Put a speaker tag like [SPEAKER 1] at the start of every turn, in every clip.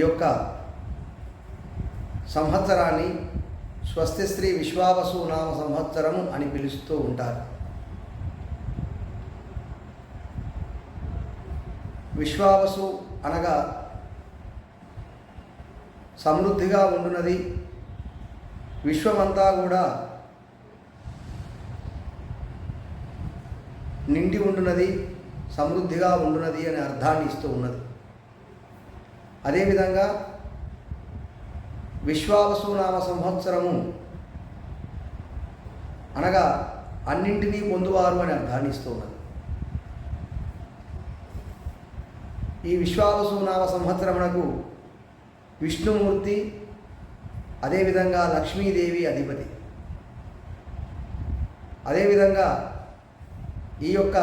[SPEAKER 1] ఈ యొక్క సంవత్సరాన్ని స్వస్తి స్త్రీ విశ్వావసు నామ సంవత్సరము అని పిలుస్తూ ఉంటారు. విశ్వావసు అనగా సమృద్ధిగా ఉండునది. విశ్వమంతా కూడా నిండి ఉండునది సమృద్ధిగా ఉండునది అనే అర్థాన్ని ఇస్తూ ఉన్నది. అదేవిధంగా విశ్వావసునామ సంవత్సరము అనగా అన్నింటినీ పొందువారు అని అర్థాన్ని ఇస్తూ ఉన్నది ఈ విశ్వావసునామ సంవత్సరమునకు విష్ణుమూర్తి అదేవిధంగా లక్ష్మీదేవి అధిపతి. అదేవిధంగా ఈ యొక్క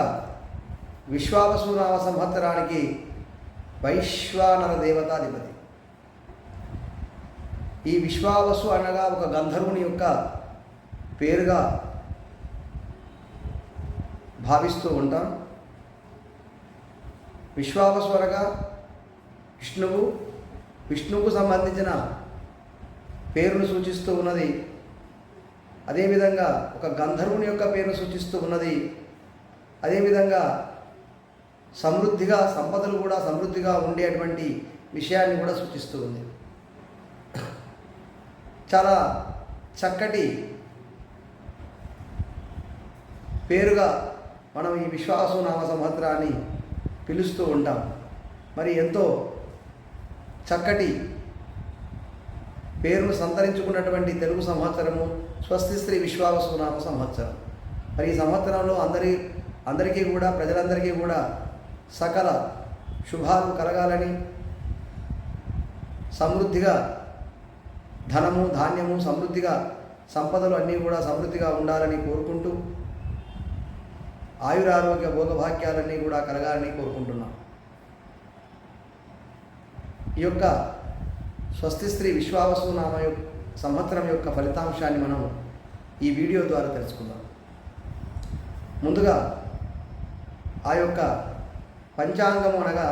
[SPEAKER 1] విశ్వావసునామ సంవత్సరానికి వైశ్వానర దేవతాధిపతి ఈ విశ్వావసు అనగా ఒక గంధర్వుని యొక్క పేరుగా భావిస్తూ ఉంటాం. విశ్వావసు అనగా విష్ణువు. విష్ణువుకు సంబంధించిన పేరును సూచిస్తూ ఉన్నది. అదేవిధంగా ఒక గంధర్వుని యొక్క పేరును సూచిస్తూ ఉన్నది. అదేవిధంగా సమృద్ధిగా సంపదలు కూడా సమృద్ధిగా ఉండేటువంటి విషయాన్ని కూడా సూచిస్తూ ఉంది. చాలా చక్కటి పేరుగా మనం ఈ విశ్వాసు నామ సంవత్సరాన్ని పిలుస్తూ ఉంటాం. మరి ఎంతో చక్కటి పేరును సంతరించుకున్నటువంటి తెలుగు సంవత్సరము స్వస్తి స్త్రీ విశ్వాసనామ సంవత్సరం. మరి ఈ సంవత్సరంలో అందరి అందరికీ కూడా ప్రజలందరికీ కూడా సకల శుభాలు కలగాలని సమృద్ధిగా ధనము ధాన్యము సమృద్ధిగా సంపదలు అన్నీ కూడా సమృద్ధిగా ఉండాలని కోరుకుంటూ ఆయురారోగ్య భోగభాగ్యాలన్నీ కూడా కలగాలని కోరుకుంటున్నాం. ఈ యొక్క స్వస్తి స్త్రీ విశ్వావసునామ సంవత్సరం యొక్క ఫలితాంశాన్ని మనం ఈ వీడియో ద్వారా తెలుసుకుందాం. ముందుగా ఆ యొక్క పంచాంగము అనగా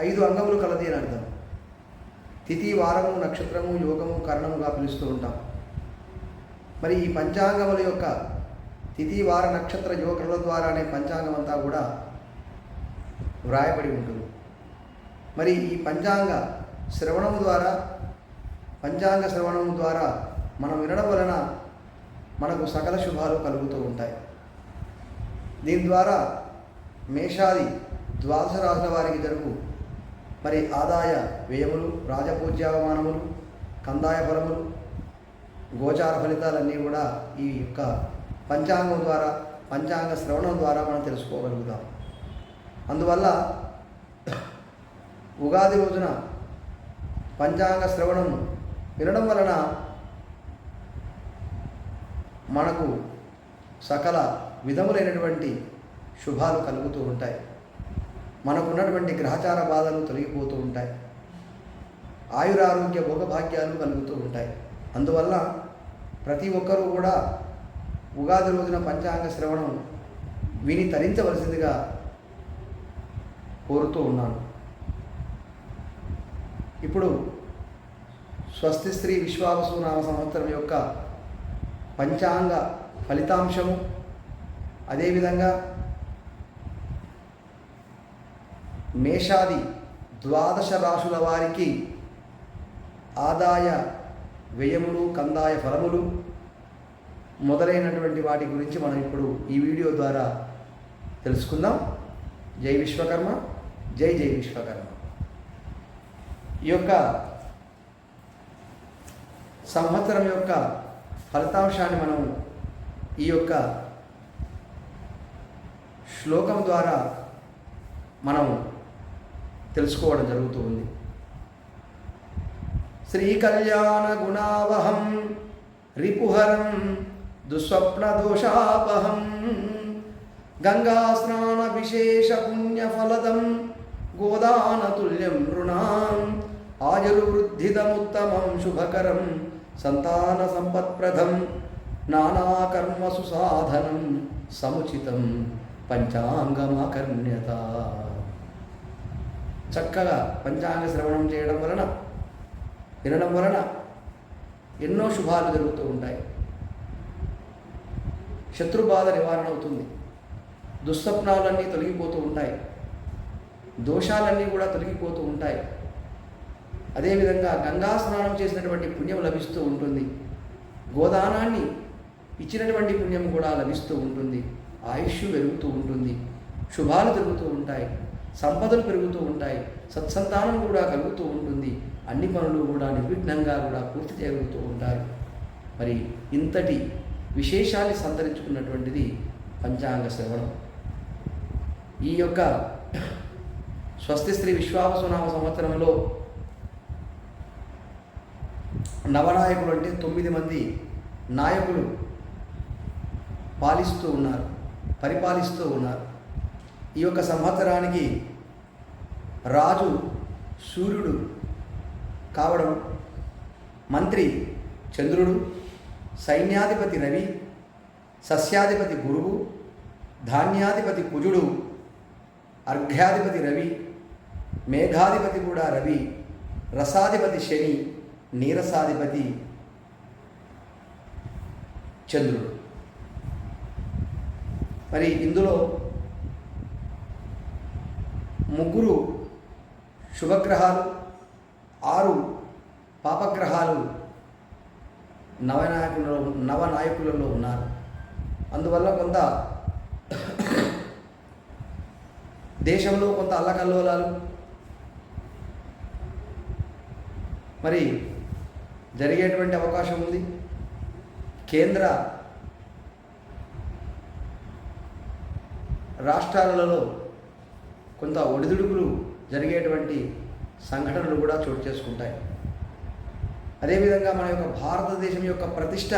[SPEAKER 1] ఐదు అంగములు కలది అని అర్థం. తిథి వారము నక్షత్రము యోగము కరణముగా పిలుస్తూ ఉంటాం. మరి ఈ పంచాంగముల యొక్క తిథి వార నక్షత్ర యోగముల ద్వారానే పంచాంగం అంతా కూడా వ్రాయబడి ఉంటుంది. మరి ఈ పంచాంగ శ్రవణము ద్వారా పంచాంగ శ్రవణము ద్వారా మనం వినడం వలన మనకు సకల శుభాలు కలుగుతూ ఉంటాయి. దీని ద్వారా మేషాది ద్వాదశ రాశుల వారికి జరుగు. మరి ఆదాయ వ్యయములు రాజపూజ్యావమానములు కందాయ ఫలములు గోచార ఫలితాలన్నీ కూడా ఈ యొక్క పంచాంగం ద్వారా పంచాంగ శ్రవణం ద్వారా మనం తెలుసుకోగలుగుతాం. అందువల్ల ఉగాది రోజున పంచాంగ శ్రవణం వినడం వలన మనకు సకల విధములైనటువంటి శుభాలు కలుగుతూ ఉంటాయి. మనకున్నటువంటి గ్రహచార బాధలు తొలగిపోతూ ఉంటాయి. ఆయురారోగ్య భోగభాగ్యాలు కలుగుతూ ఉంటాయి. అందువల్ల ప్రతి ఒక్కరూ కూడా ఉగాది రోజున పంచాంగ శ్రవణం విని తరించవలసిందిగా కోరుతూ ఉన్నాను. ఇప్పుడు స్వస్తి స్త్రీ విశ్వావసు నామ సంవత్సరం యొక్క పంచాంగ ఫలితాంశము అదేవిధంగా మేషాది ద్వాదశ రాశుల వారికి ఆదాయ వ్యయములు కందాయ ఫలములు మొదలైనటువంటి వాటి గురించి మనం ఇప్పుడు ఈ వీడియో ద్వారా తెలుసుకుందాం. జై విశ్వకర్మ జై జై విశ్వకర్మ. ఈ యొక్క సంవత్సరం యొక్క ఫలితాంశాన్ని మనం ఈ యొక్క శ్లోకం ద్వారా మనం తెలుసుకోవడం జరుగుతూ ఉంది. శ్రీ కళ్యాణ గుణావహం రిపుహరం దుస్వప్న దోషాపహం గంగా స్నాన విశేష పుణ్యఫలదం గోదానతుల్యం నృణాం ఆయుర్వృద్ధిదముత్తమం శుభకరం సంతాన సంపత్ప్రదం నానాకర్మసు సాధనం సముచితం పంచాంగమాకర్ణ్యత. చక్కగా పంచాంగ శ్రవణం చేయడం వలన వినడం వలన ఎన్నో శుభాలు జరుగుతూ ఉంటాయి. శత్రుబాధ నివారణ అవుతుంది. దుస్వప్నాలన్నీ తొలగిపోతూ ఉంటాయి. దోషాలన్నీ కూడా తొలగిపోతూ ఉంటాయి. అదేవిధంగా గంగా స్నానం చేసినటువంటి పుణ్యం లభిస్తూ ఉంటుంది. గోదానాన్ని ఇచ్చినటువంటి పుణ్యం కూడా లభిస్తూ ఉంటుంది. ఆయుష్ పెరుగుతూ ఉంటుంది. శుభాలు జరుగుతూ ఉంటాయి. సంపదలు పెరుగుతూ ఉంటాయి సత్సంతానం కూడా కలుగుతూ ఉంటుంది అన్ని పనులు కూడా నిర్విఘ్నంగా కూడా పూర్తి చేయగలుగుతూ ఉంటారు. మరి ఇంతటి విశేషాన్ని సంతరించుకున్నటువంటిది పంచాంగ శ్రవణం. ఈ యొక్క స్వస్తి స్త్రీ విశ్వావసునామ సంవత్సరంలో నవనాయకులు అంటే తొమ్మిది మంది నాయకులు పాలిస్తూ ఉన్నారు పరిపాలిస్తూ ఉన్నారు. ఈ యొక్క సంవత్సరానికి రాజు సూర్యుడు కావడం మంత్రి చంద్రుడు సైన్యాధిపతి రవి సస్యాధిపతి గురువు ధాన్యాధిపతి కుజుడు అర్ఘ్యాధిపతి రవి మేఘాధిపతి కూడా రవి రసాధిపతి శని నీరసాధిపతి చంద్రుడు. మరి ఇందులో ముగ్గురు శుభగ్రహాలు ఆరు పాపగ్రహాలు నవనాయకులలో నవనాయకులలో ఉన్నారు. అందువల్ల కొంత దేశంలో కొంత అల్లకల్లోలాలు. మరి జరిగేటువంటి అవకాశం ఉంది. కేంద్ర రాష్ట్రాలలో కొంత ఒడిదుడుకులు జరిగేటువంటి సంఘటనలు కూడా చోటు చేసుకుంటాయి. అదేవిధంగా మన యొక్క భారతదేశం యొక్క ప్రతిష్ట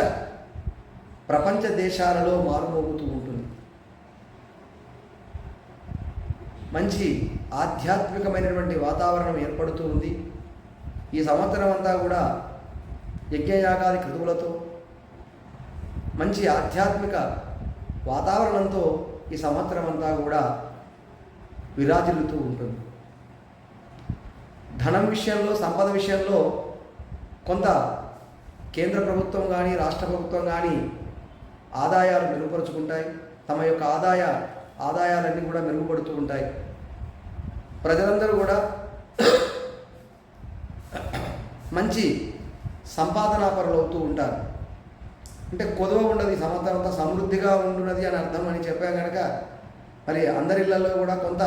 [SPEAKER 1] ప్రపంచ దేశాలలో మారుమోగుతూ ఉంటుంది. మంచి ఆధ్యాత్మికమైనటువంటి వాతావరణం ఏర్పడుతూ ఉంది. ఈ సంవత్సరం అంతా కూడా యజ్ఞయాగాది క్రతువులతో మంచి ఆధ్యాత్మిక వాతావరణంతో ఈ సంవత్సరం అంతా కూడా విరాజిల్లుతూ ఉంటుంది. ధనం విషయంలో సంపద విషయంలో కొంత కేంద్ర ప్రభుత్వం కానీ రాష్ట్ర ప్రభుత్వం కానీ ఆదాయాలు మెరుగుపరుచుకుంటాయి. తమ యొక్క ఆదాయ ఆదాయాలన్నీ కూడా మెరుగుపడుతూ ఉంటాయి. ప్రజలందరూ కూడా మంచి సంపాదనా పరులు అవుతూ ఉంటారు. అంటే కొదవ ఉండదు ఈ సంవత్సరం అంతా సమృద్ధిగా ఉండున్నది అని అర్థం అని చెప్పాం కనుక మరి అందరి ఇళ్ళలో కూడా కొంత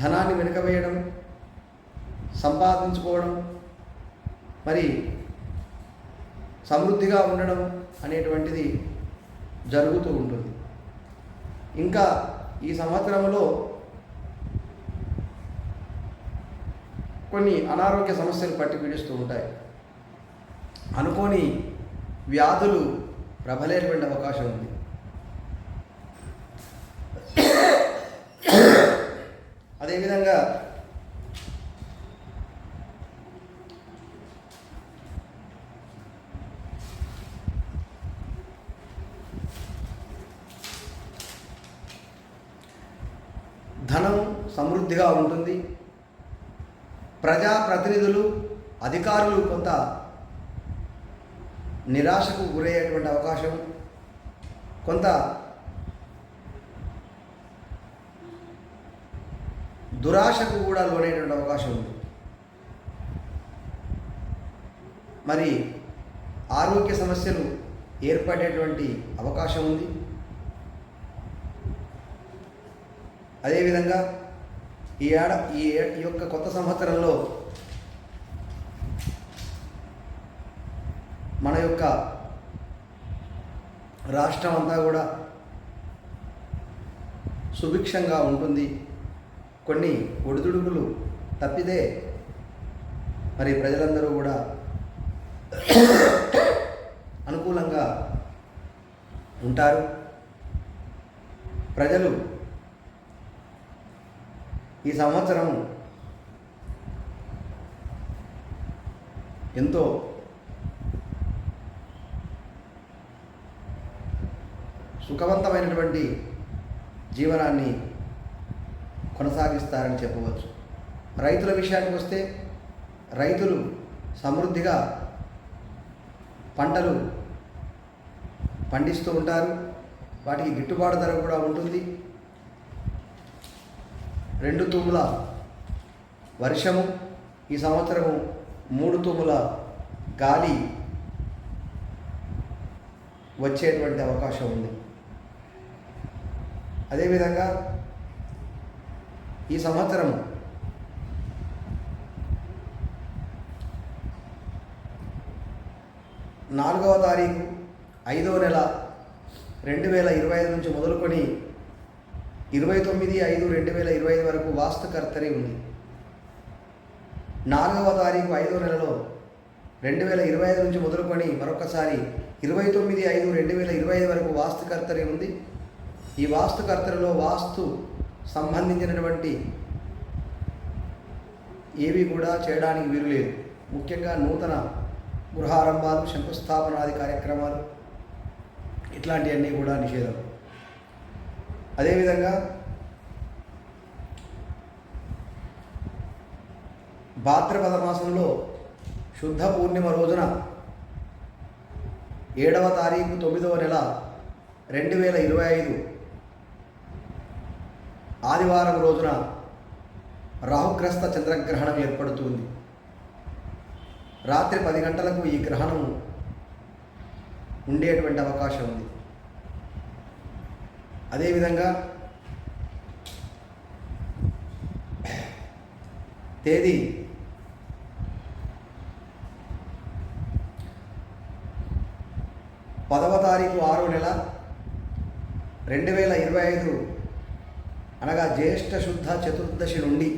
[SPEAKER 1] ధనాన్ని వెనుకవేయడం సంపాదించుకోవడం మరి సమృద్ధిగా ఉండడం అనేటువంటిది జరుగుతూ ఉంటుంది. ఇంకా ఈ సంవత్సరంలో కొన్ని అనారోగ్య సమస్యలు పట్టి పీడిస్తూ ఉంటాయి. అనుకోని వ్యాధులు ప్రబలేటువంటి అవకాశం ఉంది. అదేవిధంగా ధనం సమృద్ధిగా ఉంటుంది. ప్రజాప్రతినిధులు అధికారులు కొంత నిరాశకు గురయ్యేటువంటి అవకాశం కొంత దురాశకు కూడా లోనైనటువంటి అవకాశం ఉంది. మరి ఆరోగ్య సమస్యలు ఏర్పడేటువంటి అవకాశం ఉంది. అదేవిధంగా ఈ ఏడ ఈ ఈ యొక్క కొత్త సంవత్సరంలో మన యొక్క రాష్ట్రం అంతా కూడా సుభిక్షంగా ఉంటుంది. కొన్ని ఒడిదుడుకులు తప్పితే మరి ప్రజలందరూ కూడా అనుకూలంగా ఉంటారు. ప్రజలు ఈ సంవత్సరం ఎంతో సుఖవంతమైనటువంటి జీవనాన్ని కొనసాగిస్తారని చెప్పవచ్చు. రైతుల విషయానికి వస్తే రైతులు సమృద్ధిగా పంటలు పండిస్తూ ఉంటారు. వాటికి గిట్టుబాటు ధర కూడా ఉంటుంది. రెండు తూముల వర్షము ఈ సంవత్సరము మూడు తూముల గాలి వచ్చేటువంటి అవకాశం ఉంది. అదేవిధంగా ఈ సంవత్సరం నాలుగవ తారీఖు ఐదవ నెల రెండు వేల ఇరవై ఐదు నుంచి మొదలుకొని ఇరవై తొమ్మిది ఐదు రెండు వేల ఇరవై ఐదు వరకు వాస్తుకర్తరి ఉంది. నాలుగవ తారీఖు ఐదవ నెలలో రెండు వేల ఇరవై ఐదు నుంచి మొదలుకొని మరొకసారి ఇరవై తొమ్మిది ఐదు రెండు వేల ఇరవై ఐదు వరకు వాస్తుకర్తరి ఉంది. ఈ వాస్తుకర్తరిలో వాస్తు సంబంధించినటువంటి ఏవి కూడా చేయడానికి వీలు లేదు ముఖ్యంగా నూతన గృహారంభాలు శంకుస్థాపనాది కార్యక్రమాలు ఇట్లాంటివన్నీ కూడా నిషేధం. అదేవిధంగా భాద్రపద మాసంలో శుద్ధ పూర్ణిమ రోజున ఏడవ తారీఖు తొమ్మిదవ నెల రెండు వేల ఇరవై ఐదు ఆదివారం రోజున రాహుగ్రస్త చంద్రగ్రహణం ఏర్పడుతుంది. రాత్రి పది గంటలకు ఈ గ్రహణం ఉండేటువంటి అవకాశం ఉంది. అదేవిధంగా తేదీ పదవ తారీఖు ఆరో నెల రెండు వేల ఇరవై ఐదు అనగా జ్యేష్ఠ శుద్ధ చతుర్దశి నుండి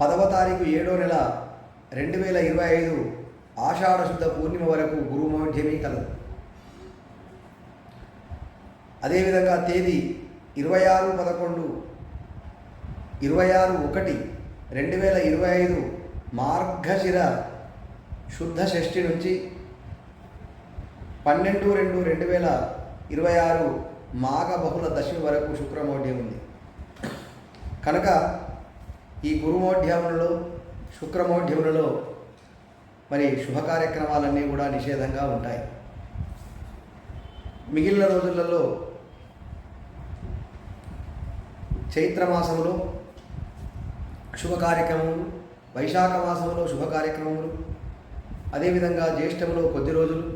[SPEAKER 1] పదవ తారీఖు ఏడో నెల రెండు వేల ఇరవై ఐదు ఆషాఢ శుద్ధ పూర్ణిమ వరకు గురుమౌఢ్యమి కలదు. అదేవిధంగా తేదీ ఇరవై ఆరు పదకొండు ఇరవై ఆరు ఒకటి రెండు వేల ఇరవై ఐదు మార్గశిర శుద్ధ షష్ఠి నుంచి పన్నెండు రెండు రెండు వేల ఇరవై ఆరు మాఘ బహుళ దశమి వరకు శుక్రమౌఢ్యం ఉంది కనుక ఈ గురుమౌఢ్యములలో శుక్రమౌఢ్యములలో మరి శుభ కార్యక్రమాలన్నీ కూడా నిషేధంగా ఉంటాయి. మిగిలిన రోజులలో చైత్రమాసంలో శుభ కార్యక్రమములు వైశాఖ మాసంలో శుభ కార్యక్రమములు అదేవిధంగా జ్యేష్ఠంలో కొద్ది రోజులు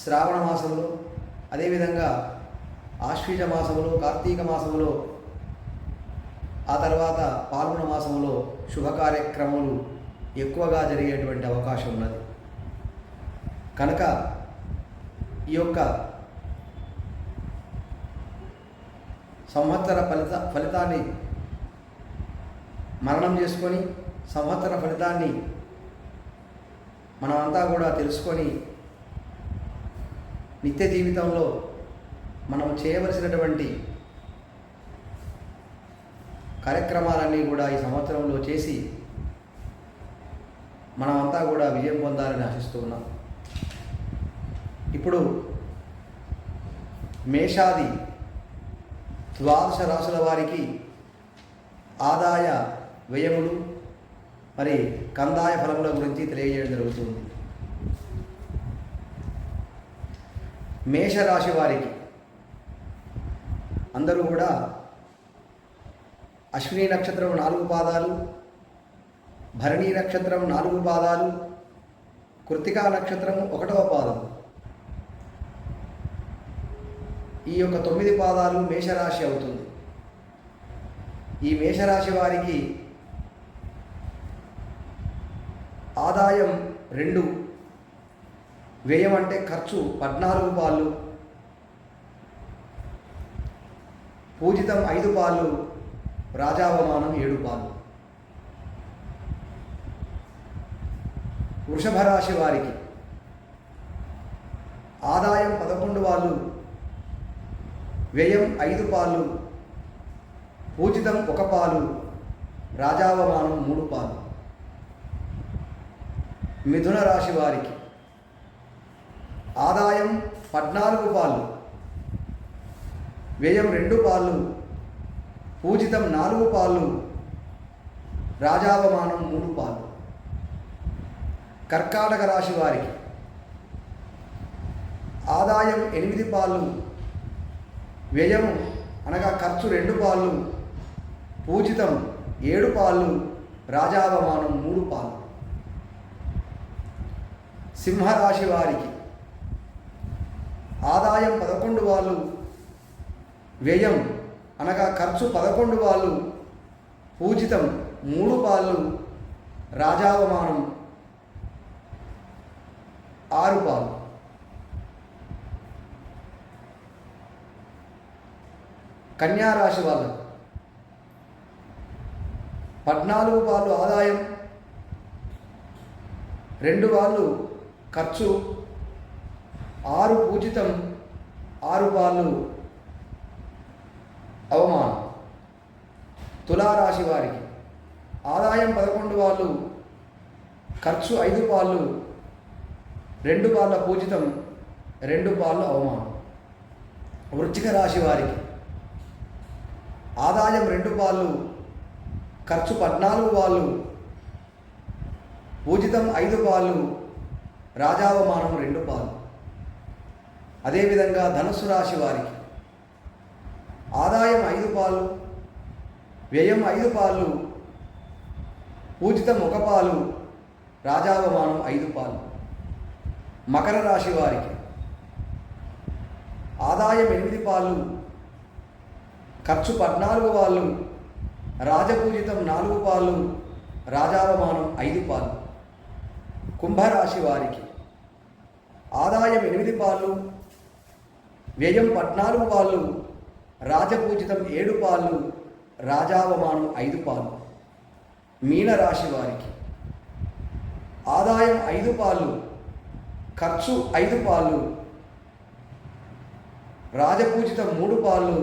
[SPEAKER 1] శ్రావణ మాసంలో అదేవిధంగా ఆశ్వీజ మాసంలో కార్తీక మాసంలో ఆ తర్వాత పాల్గొన మాసంలో శుభ కార్యక్రమాలు ఎక్కువగా జరిగేటువంటి అవకాశం ఉన్నది. కనుక ఈ యొక్క సంవత్సర ఫలిత ఫలితాన్ని మరణం చేసుకొని సంవత్సర ఫలితాన్ని మనమంతా కూడా తెలుసుకొని నిత్య జీవితంలో మనం చేయవలసినటువంటి కార్యక్రమాలన్నీ కూడా ఈ సంవత్సరంలో చేసి మనమంతా కూడా విజయం పొందాలని ఆశిస్తూ ఉన్నాం. ఇప్పుడు మేషాది ద్వాదశ రాశుల వారికి ఆదాయ వ్యయములు మరి కందాయ ఫలముల గురించి తెలియజేయడం జరుగుతుంది. మేషరాశి వారికి అందరూ కూడా అశ్విని నక్షత్రం నాలుగు పాదాలు భరణి నక్షత్రం నాలుగు పాదాలు కృతికా నక్షత్రం ఒకటవ పాదం. ఈ యొక్క తొమ్మిది పాదాలు మేషరాశి అవుతుంది. ఈ మేషరాశి వారికి ఆదాయం రెండు వ్యయం అంటే ఖర్చు పద్నాలుగు పాళ్ళు. పూజితం ఐదు పాళ్ళు రాజావమానం ఏడు పాలు వృషభ రాశి వారికి ఆదాయం పదకొండు వాళ్ళు వ్యయం ఐదు పాలు పూజితం ఒక పాలు రాజావమానం మూడు పాలు మిథున రాశి వారికి ఆదాయం పద్నాలుగు పాలు వ్యయం రెండు పాలు పూజితం నాలుగు పాలు రాజావమానం మూడు పాలు కర్కాటక రాశి వారికి ఆదాయం ఎనిమిది పాలు వ్యయం అనగా ఖర్చు రెండు పాళ్ళు పూజితం ఏడు పాళ్ళు రాజావమానం మూడు పాలు సింహరాశి వారికి ఆదాయం పదకొండు వాళ్ళు వ్యయం అనగా ఖర్చు పదకొండు వాళ్ళు పూజితం మూడు పాళ్ళు రాజావమానం ఆరు పాలు కన్యారాశి వాళ్ళు పద్నాలుగు పాలు ఆదాయం రెండు వాళ్ళు ఖర్చు ఆరు పూజితం ఆరు పాలు అవమానం. తులారాశి వారికి ఆదాయం పదకొండు వాళ్ళు ఖర్చు ఐదు పాళ్ళు రెండు పాళ్ళ పూజితం రెండు పాళ్ళు అవమానం. వృచ్చిక రాశి వారికి ఆదాయం రెండు పాళ్ళు ఖర్చు పద్నాలుగు వాళ్ళు పూజితం ఐదు పాళ్ళు రాజావమానం రెండు పాలు అదేవిధంగా ధనుసు రాశి వారికి ఐదు పాలు వ్యయం ఐదు పాలు పూజితం ఒక పాలు రాజావమానం ఐదు పాలు. మకర రాశి వారికి ఆదాయం ఎనిమిది పాలు ఖర్చు పద్నాలుగు వాళ్ళు రాజపూజితం నాలుగు పాలు రాజావమానం ఐదు పాలు. కుంభరాశి వారికి ఆదాయం ఎనిమిది పాలు వ్యయం పద్నాలుగు పాలు రాజపూజితం ఏడు పాలు రాజావమానం ఐదు పాలు మీనరాశి వారికి ఆదాయం ఐదు పాలు ఖర్చు ఐదు పాలు రాజపూజితం మూడు పాలు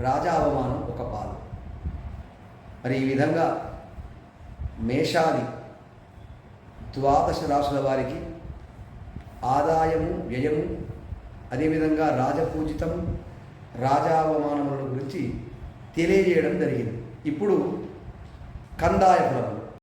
[SPEAKER 1] రాజావమానం ఒక పాలు. మరి ఈ విధంగా మేషాది ద్వాదశ రాశుల వారికి ఆదాయము వ్యయము అదేవిధంగా రాజపూజితము రాజావమానముల గురించి తెలియజేయడం జరిగింది. ఇప్పుడు కందాయ ఫలం